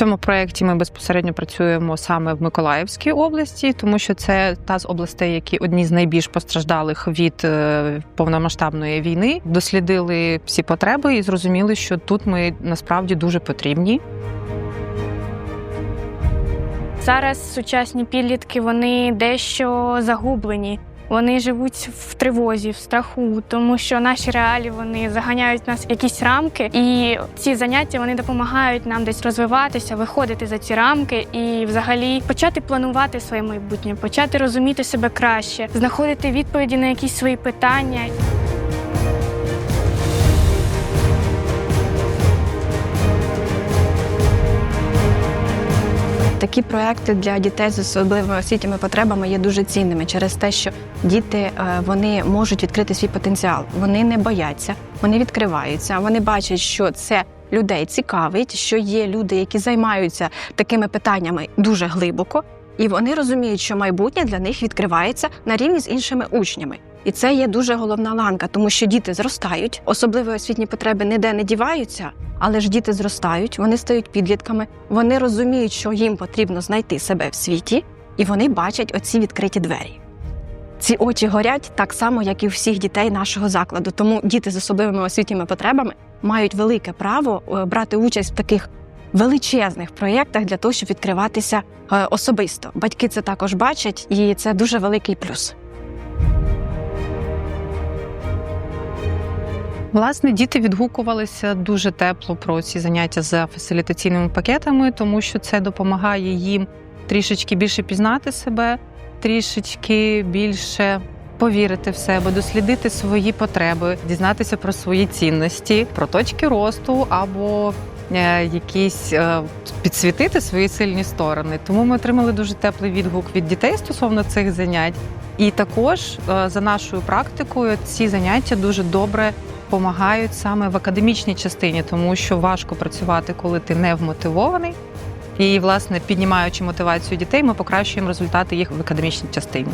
цьому проєкті ми безпосередньо працюємо саме в Миколаївській області, тому що це та з областей, які одні з найбільш постраждалих від е, повномасштабної війни. Дослідили всі потреби і зрозуміли, що тут ми насправді дуже потрібні. Зараз сучасні підлітки вони дещо загублені. Вони живуть в тривозі, в страху, тому що наші реалії вони заганяють нас якісь рамки, і ці заняття вони допомагають нам десь розвиватися, виходити за ці рамки і взагалі почати планувати своє майбутнє, почати розуміти себе краще, знаходити відповіді на якісь свої питання. Такі проекти для дітей з особливими освітніми потребами є дуже цінними через те, що діти е, вони можуть відкрити свій потенціал. Вони не бояться, вони відкриваються. Вони бачать, що це людей цікавить, що є люди, які займаються такими питаннями дуже глибоко, і вони розуміють, що майбутнє для них відкривається на рівні з іншими учнями. І це є дуже головна ланка, тому що діти зростають, особливі освітні потреби ніде не діваються, але ж діти зростають, вони стають підлітками, вони розуміють, що їм потрібно знайти себе в світі, і вони бачать оці відкриті двері. Ці очі горять так само, як і у всіх дітей нашого закладу. Тому діти з особливими освітніми потребами мають велике право е, брати участь в таких величезних проєктах для того, щоб відкриватися е, особисто. Батьки це також бачать, і це дуже великий плюс. Власне, діти відгукувалися дуже тепло про ці заняття за фасилітаційними пакетами, тому що це допомагає їм трішечки більше пізнати себе, трішечки більше повірити в себе, дослідити свої потреби, дізнатися про свої цінності, про точки росту або е, якісь е, підсвітити свої сильні сторони. Тому ми отримали дуже теплий відгук від дітей стосовно цих занять. І також е, за нашою практикою ці заняття дуже добре допомагають саме в академічній частині, тому що важко працювати, коли ти не вмотивований. І, власне, піднімаючи мотивацію дітей, ми покращуємо результати їх в академічній частині.